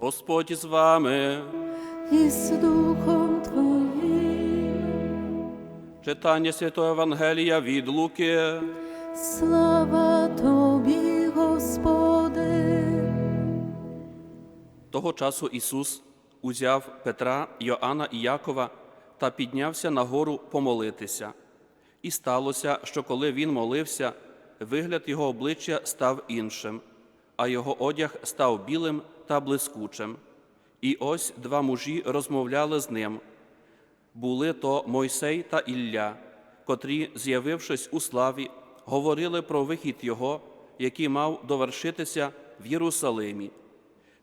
Господь з вами і з Духом Твоїм. Читання Святого Евангелія від Луки. Слава Тобі, Господи. Того часу Ісус узяв Петра, Йоанна і Якова та піднявся на гору помолитися. І сталося, що коли він молився, вигляд його обличчя став іншим, а його одяг став білим та блискучим. І ось два мужі розмовляли з ним. Були то Мойсей та Ілля, котрі, з'явившись у славі, говорили про вихід його, який мав довершитися в Єрусалимі.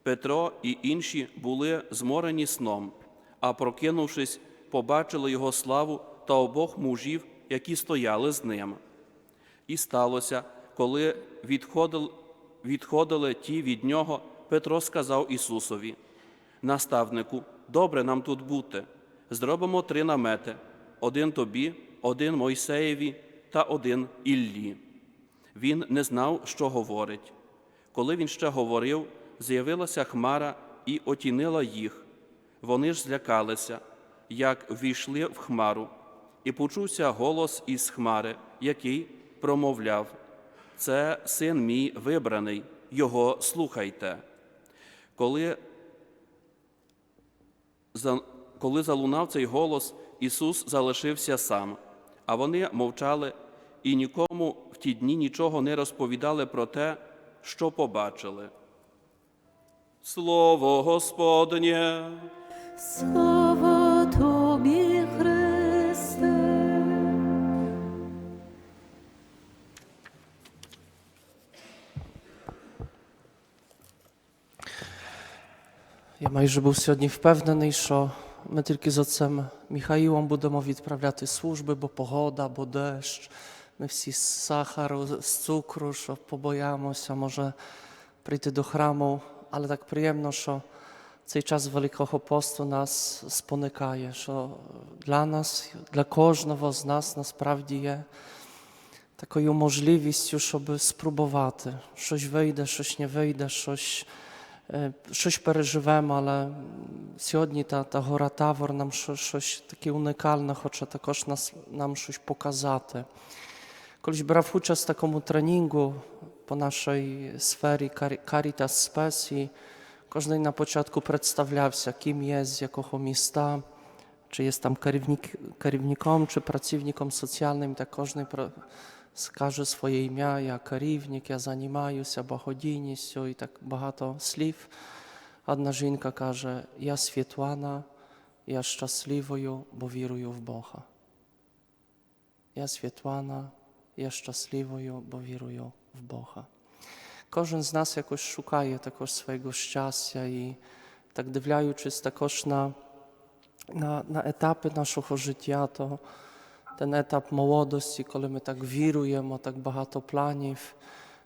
Петро і інші були зморені сном, а прокинувшись, побачили його славу та обох мужів, які стояли з ним. І сталося, коли відходили, відходили ті від нього. Петро сказав Ісусові, наставнику, добре нам тут бути, зробимо три намети один тобі, один Мойсеєві та один Іллі. Він не знав, що говорить. Коли він ще говорив, з'явилася хмара і отінила їх. Вони ж злякалися, як війшли в хмару, і почувся голос із хмари, який промовляв: Це син мій вибраний, його слухайте коли коли залунав цей голос, Ісус залишився сам, а вони мовчали і нікому в ті дні нічого не розповідали про те, що побачили. Слово Господнє. Слово А вже був сьогодні впевнений, що ми тільки з отцем Міхаїлом будемо відправляти служби, бо погода, бо дощ, ми всі з сахару, з цукру, що побоїмося, може прийти до храму, але так приємно, що цей час Великого посту нас споникає, що для нас, для кожного з нас насправді є такою можливістю, щоб спробувати щось вийде, щось не вийде, щось. Coś e, переживемо, ale сьогодні ta ta гора Тавор nam coś takie unikalne, chociaż хоче також нас, pokazał щось Kiedyś brał udział w takim такому po naszej sferie Caritas Spesi. Każdy na początku przedstawiał się, kim jest, jakiego miejsca, czy jest tam kierownikiem, czy pracownikiem socjalnym, tak każdy скажу своє ім'я, я керівник, я займаюся благодійністю і так багато слів. Одна жінка каже: Я Світлана, я щасливою, бо вірую в Бога. Я Світлана, я щасливою, бо вірую в Бога. Кожен з нас якось шукає також свого щастя і так дивляючись також на на, на етапи нашого життя, то ten etap młodości, kiedy my tak wirujemy, tak bardzo planów,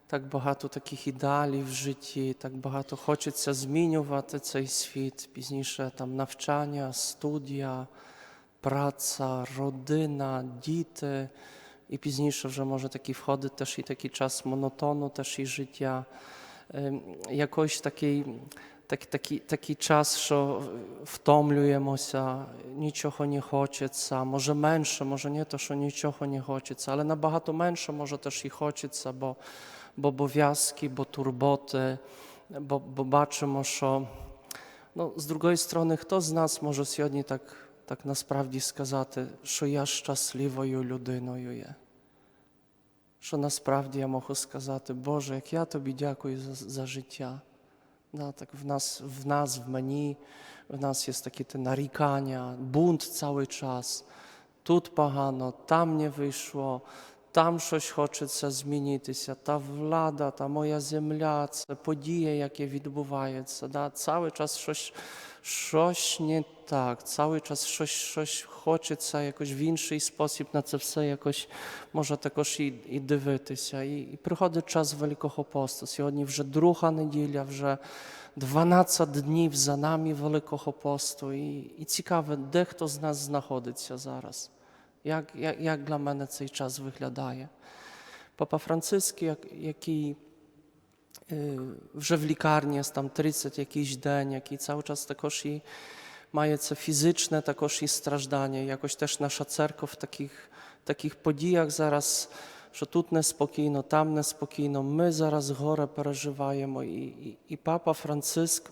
tak bardzo takich ideali w życiu, tak bardzo chce się zmieniać ten świat, późniejsze tam nauczania, studia, praca, rodzina, dzieci i późniejsze, że może taki wchody też i taki czas monotonu też i życia, jakoś takiej так, такий, такий час, що втомлюємося, нічого не хочеться, може менше, може не то, що нічого не хочеться, але набагато менше може теж і хочеться, бо бо обов'язки, бо турботи, бо, бо бачимо, що ну, з другої сторони, хто з нас може сьогодні так, так насправді сказати, що я щасливою людиною є. Що насправді я можу сказати, Боже, як я тобі дякую за, за життя. No, tak w nas, w nas, w menu, w nas jest takie te narikania, bunt cały czas. Tu pachano, tam nie wyszło, tam coś chce zmienić się, ta wlada, ta moja ziemia, te podzieje, jakie się, cały czas coś щось не так, цілий час щось щось хочеться якось в інший спосіб на це все якось може також і і дивитися. І, і приходить час Великого посту. Сьогодні вже друга неділя, вже 12 днів за нами Великого посту. І і цікаве, де хто з нас знаходиться зараз. Як, як, як для мене цей час виглядає? Папа Франциск, як, який. вже в лікарні є там 30 якийсь день, який cały czas також і має це фізичне також і страждання. Якось теж наша церква в таких, таких подіях зараз, що тут неспокійно, там неспокійно, ми зараз горе переживаємо. І, і, і папа Франциск,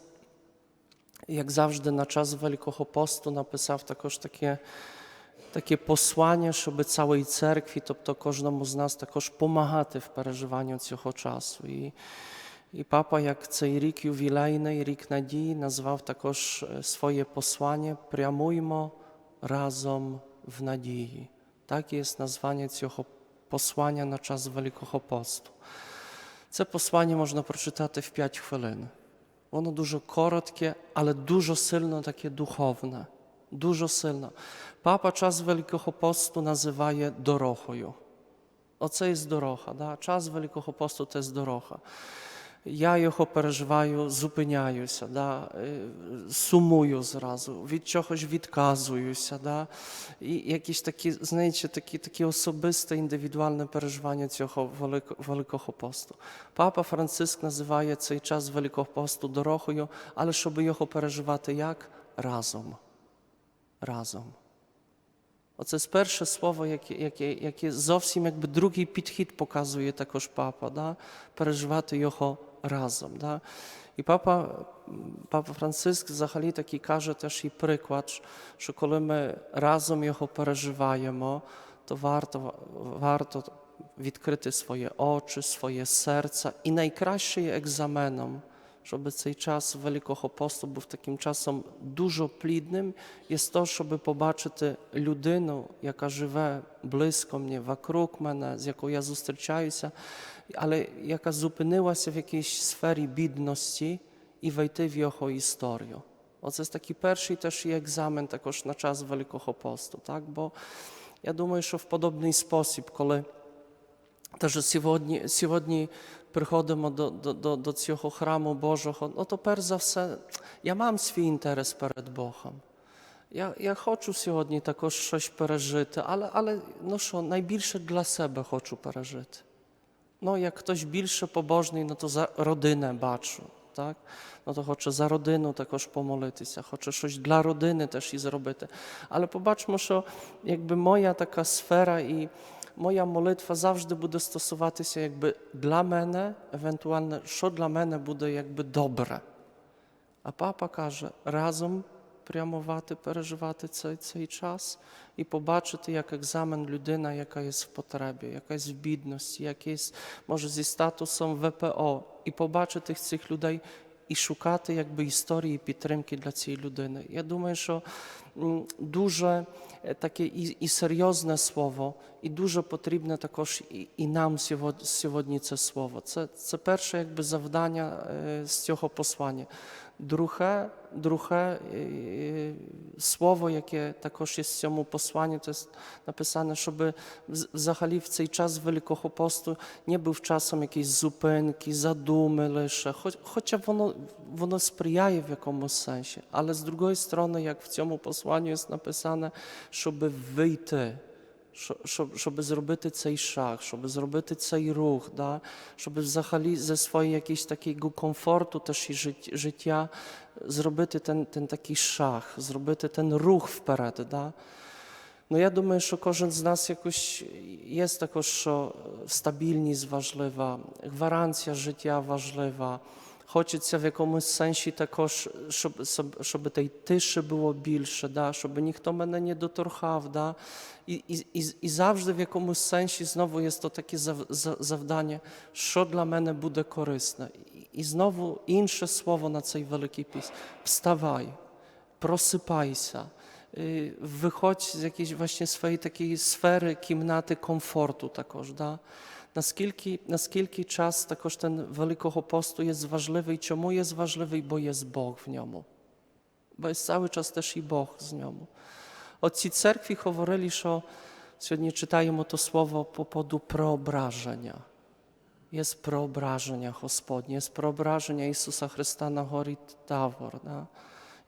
як завжди, на час Великого посту написав також таке takie posłanie, żeby całej cerkwi, to, każdemu z nas także pomagać w przeżywaniu tego czasu. I, I papa, jak cej rik jubilejny, rik nadziei, nazwał także swoje posłanie Priamujmo razem w nadii. Takie jest nazwanie tego posłania na czas Wielkiego Postu. To posłanie można przeczytać w 5 chwilin. Ono dużo korotkie, ale dużo silno takie duchowne. Дуже сильно. Папа час Великого посту називає дорогою. Оце є дорога. Да? Час Великого посту це дорога. Я його переживаю, зупиняюся, да? Е, сумую зразу, від чогось відказуюся. Да? І якісь такі, знаєте, такі такі особисте індивідуальне переживання цього Великого посту. Папа Франциск називає цей час Великого посту дорогою, але щоб його переживати як разом разом. Оце перше слово, яке яке, яке зовсім якби другий підхід показує також папа, да? переживати його разом. Да? І папа папа Франциск взагалі такий каже теж і приклад, що коли ми разом його переживаємо, то варто варто відкрити свої очі, своє серце і найкраще є екзаменом żeby цей час Великого посту був таким часом дуже плідним, є то, щоб побачити людину, яка живе близько мені, вокруг мене, з якою я зустрічаюся, але яка зупинилася в якійсь сфері бідності і вийти в його історію. Оце такий перший теж і екзамен також на час Великого посту. Так? Бо я думаю, що в подобний спосіб, коли Także сегодня przychodzimy do, do, do, do tego chramu Bożego. No to pierwsze wse, ja mam swój interes przed Bogiem. Ja, ja chcę сегодня tako coś przeżyć, ale, ale no co, najbliższe dla siebie chcę przeżyć. No jak ktoś bliższy pobożny, no to za rodynę baczę, tak? No to chcę za rodzinę takoż pomolić się, chcę coś dla rodziny też i zrobić. Ale popatrzmy, że jakby moja taka sfera i... моя молитва завжди буде стосуватися, якби для мене, евентуально, що для мене буде якби добре. А папа каже, разом прямувати, переживати цей цей час і побачити, як екзамен людина, яка є в потребі, якась в бідності, якась, може зі статусом ВПО, і побачити цих людей і шукати якби історії підтримки для цієї людини. Я думаю, що дуже takie i, i серйозне слово, і дуже потрібне також і, і нам сьогодні це слово. Це це перше якби завдання е, з цього послання. Друге, друге е, слово, яке також є в цьому посланні, це написане, щоб взагалі в цей час Великого посту не був часом якісь зупинки, задуми лише, хоч, хоча воно воно сприяє в якомусь сенсі, але з другої сторони, як в цьому посланні, przesłaniu jest napisane, żeby wyjty, żeby zrobić cej szach, żeby zrobić cej ruch, da? żeby zachali ze swojej jakiejś takiego komfortu też i ży życia, zrobić ten, ten taki szach, zrobić ten ruch w parad, da? No ja думаю, że każdy z nas jakoś jest jakoś stabilni, zważliwa, gwarancja życia ważliwa. Хочеться в якомусь сенсі також, щоб щоб тієї тиші було більше, да? щоб ніхто мене не доторхав. Да? І і, і, і завжди в якомусь сенсі знову є то таке завдання, що для мене буде корисне. І знову інше слово на цей великий піс. Вставай, просипайся. Wychodź z jakiejś właśnie swojej takiej sfery, kimnaty komfortu takoż, da? Наскільки наскільки час також ten Великого посту є важливий? Чому є важливий? Бо є Бог в ньому. Бо є cały час теж і Бог з ньому. Отці церкві говорили, що сьогодні читаємо то слово по поводу проображення. Jest proobrażenia Gospodnie, jest proobrażenia Jezusa Chrysta na gori Tawor. Da?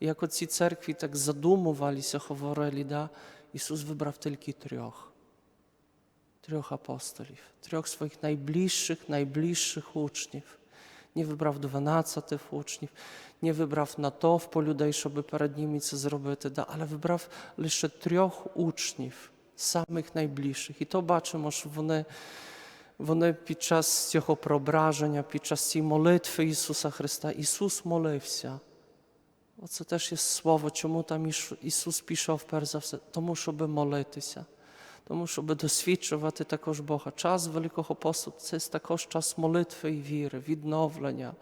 I jako ci cerkwi tak zadumowali się, choworeli, da, Jezus wybrał tylko trzech. trzech apostolów, trzech swoich najbliższych, najbliższych uczniów. Nie wybrał dwunastu tych uczniów, nie wybrał na to w polu żeby przed nimi co zrobić, ale wybrał tylko trzech uczniów, samych najbliższych. I to zobaczymy, że one, one podczas tego przeobrażenia, podczas tej modlitwy Jezusa Chrysta, Jezus modlił się. O co też jest słowo, czemu tam Jezus pisze w Perzawce? Tomu, żeby modlić się. тому щоб досвідчувати також Бога. Час Великого посту це також час молитви і віри, відновлення.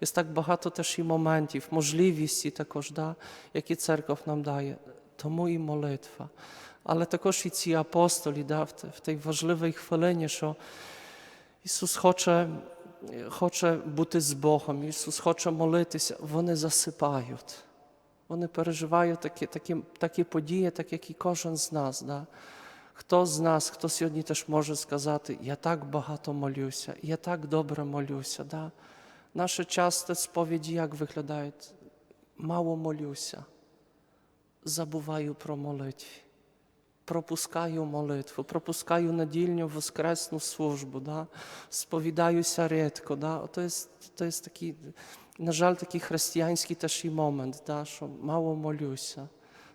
Є так багато теж і моментів, можливості також, да, які церква нам дає. Тому і молитва. Але також і ці апостолі да, в тій важливій хвилині, що Ісус хоче хоче бути з Богом, Ісус хоче молитися, вони засипають. Вони переживають такі такі, такі події, так як і кожен з нас. Да. Хто з нас, хто сьогодні теж може сказати, я так багато молюся, я так добре молюся. Да? Наші часто сповіді як виглядають? Мало молюся, забуваю про молитві, пропускаю молитву, пропускаю недільню воскресну службу, да? сповідаюся рідко. Да? То є, то є такий, на жаль, такий християнський теж і момент, да? що мало молюся,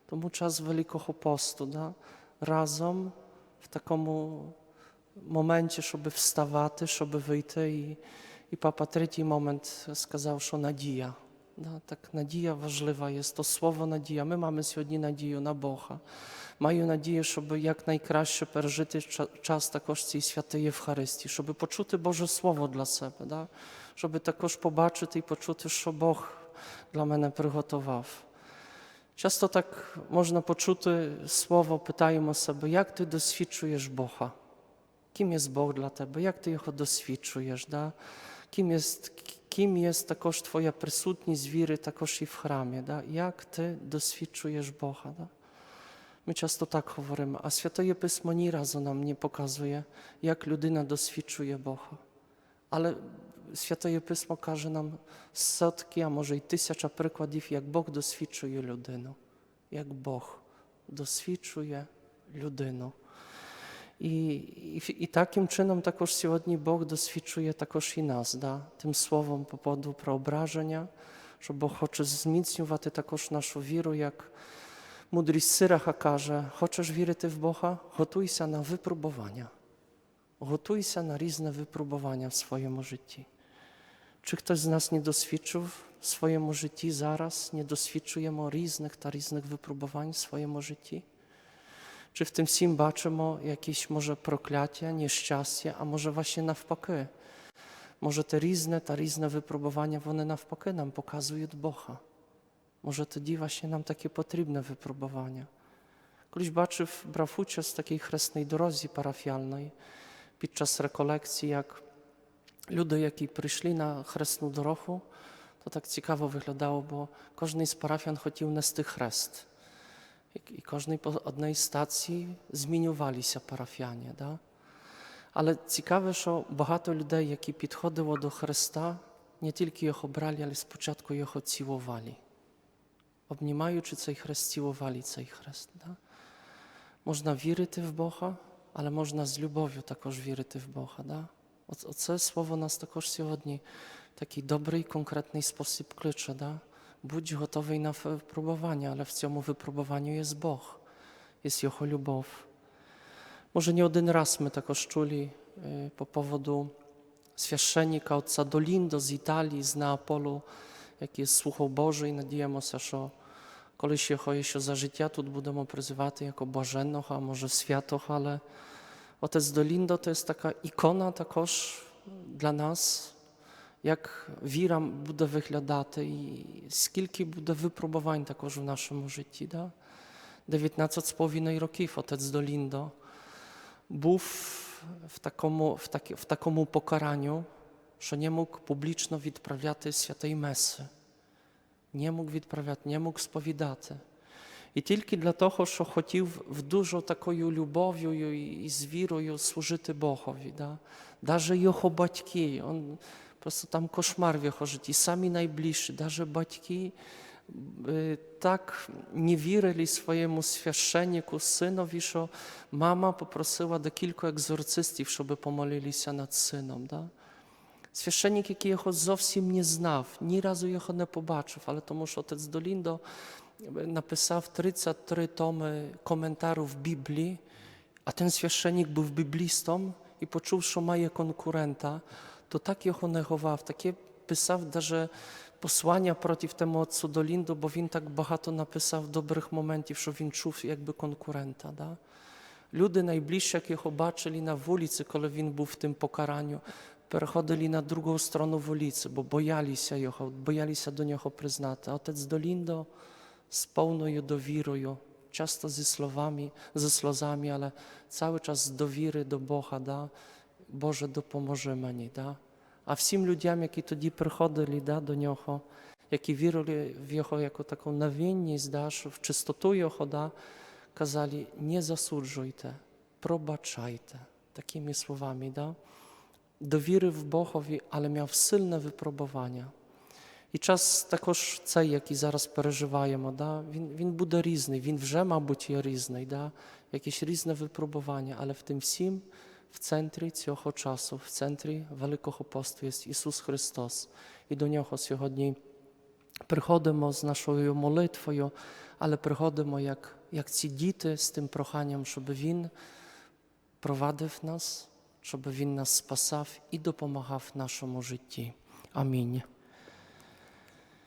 тому час Великого посту. Да? razem w takim momencie, żeby wstawać, żeby wyjść i, i papa trzeci moment skazał, że nadzieja. No, tak nadzieja ważliwa jest, to słowo nadzieja. My mamy dzisiaj nadzieju na Boga. Mają nadzieję, żeby jak najkraście przeżyć czas takoż tej świętej Ewcharystii, żeby poczuć Boże Słowo dla siebie, żeby takoż zobaczyć i poczuć, że Boch dla mnie przygotował. Często tak można poczuć słowo pytają sobie jak ty doświadczujesz Boha? Kim jest Bóg dla ciebie? Jak ty go doświadczujesz? Da? Kim jest, kim jest takoż twoja prysutni zwiry, takoż i w hramie? Da? Jak ty doświadczujesz Boha? Da? My często tak mówimy, a Święte Pismo ni razu nam nie pokazuje, jak ludyna doświadczuje Boha. Ale Święte Pismo każe nam setki, a może i tysiąca przykładów, jak Bóg doświadczuje ludynu, jak Bóg doświadczuje ludynu. I, takim czynem takoż dzisiaj Bóg doświadczuje takoż i nas, da? tym słowem po powodu preobrażenia, że Bóg chce wzmocniować takoż nasz wiarę, jak mądry Syracha każe, chcesz wierzyć w Boga, gotuj się na wypróbowania. Gotuj się na różne wypróbowania w swojemu życiu. Czy ktoś z nas nie doświadczył w swojemu życiu zaraz, nie doświadczujemy różnych ta różnych wypróbowań w swojemu życiu? Czy w tym sim baczymy jakieś może prokliatia, nieszczęście, a może właśnie wpakę? Może te różne, ta różne wypróbowania, one wpakę nam pokazują Boha. Może to dziwa właśnie nam takie potrzebne wypróbowania. Kiedyś baczył, brał udział z takiej chrestnej drogi parafialnej podczas rekolekcji, jak Люди, які прийшли на хресну дорогу, то так цікаво виглядало, бо кожен з парафіан хотів нести хрест. I każdej po jednej stacji zmieniowali się parafianie. Da? Ale ciekawe, że багато людей, які підходило до Христа, nie tylko його брали, але спочатку його цілували. Обнімаючи цей хрест, цілували цей хрест. Да? Можна вірити в Бога, але можна з любов'ю також вірити в Бога. Да? O, co слово нас також сьогодні такий добрий, конкретний спосіб кличе. Да? Будь готовий на випробування, але в цьому wypróbowaniu є Бог, є Його любов. Może nie jeden raz my tak oszczuli y, po powodu świeszczenika ojca Dolindo z Italii, z Neapolu, jaki jest słuchał Boży i nadziejemy się, że koleś jeho jeszcze za życia tu będziemy przyzywać jako bożennych, a może światoch, ale Otec Dolindo to jest taka ikona takoż dla nas, jak wira buda wyglądati i z kilki budowy próbowań takoż w naszym życiu. Da? 19 roków Otec Dolindo był w takomu, w, taki, pokaraniu, że nie mógł publiczno odprawiać świętej mesy. Nie mógł odprawiać, nie mógł spowiadać. І тільки для того, що хотів в дуже такою любов'ю і з вірою служити Богові. Да? Даже його батьки, он, просто там кошмар в його житті, самі найближчі, навіть батьки е, так не вірили своєму священнику, синові, що мама попросила декілька екзорцистів, щоб помолилися над сином. Да? Священник, який його зовсім не знав, ні разу його не побачив, але тому що отець Доліндо napisał trzy tomy komentarów Biblii, a ten świeszczenik był biblistą i poczuł, że ma je konkurenta, to tak je honechował, takie pisał że posłania przeciw temu odcu do Lindu, bo win tak bohato napisał dobrych momentów, że win czuł jakby konkurenta. Da? Ludy najbliżsi, jak je zobaczyli na ulicy, kiedy win był w tym pokaraniu, przechodzili na drugą stronę ulicy, bo bojali się, jechał, bojali się do niego przyznać. Otec do Lindu, z pełną dowiroju, często ze słowami, ze słowami, ale cały czas z dowiry do Boga, da? Boże, dopomoże mnie, da? A wsim ludziom, którzy wtedy przychodzili da, do Niego, jaki wierzyli w Jego jako taką nawinnie zdasz, w czystotu Jego, da? Kazali, nie zasłużujcie, probaczajcie. Takimi słowami, da? Dowiry w Bochowi, ale miał silne wypróbowania. І час також цей, який зараз переживаємо, да, він він буде різний, він вже, мабуть, є різний, да, якісь різне випробування, але в тим всім в центрі цього часу, в центрі Великого посту є Ісус Христос. І до нього сьогодні приходимо з нашою молитвою, але приходимо як, як ці діти з тим проханням, щоб Він провадив нас, щоб Він нас спасав і допомагав в нашому житті. Амінь.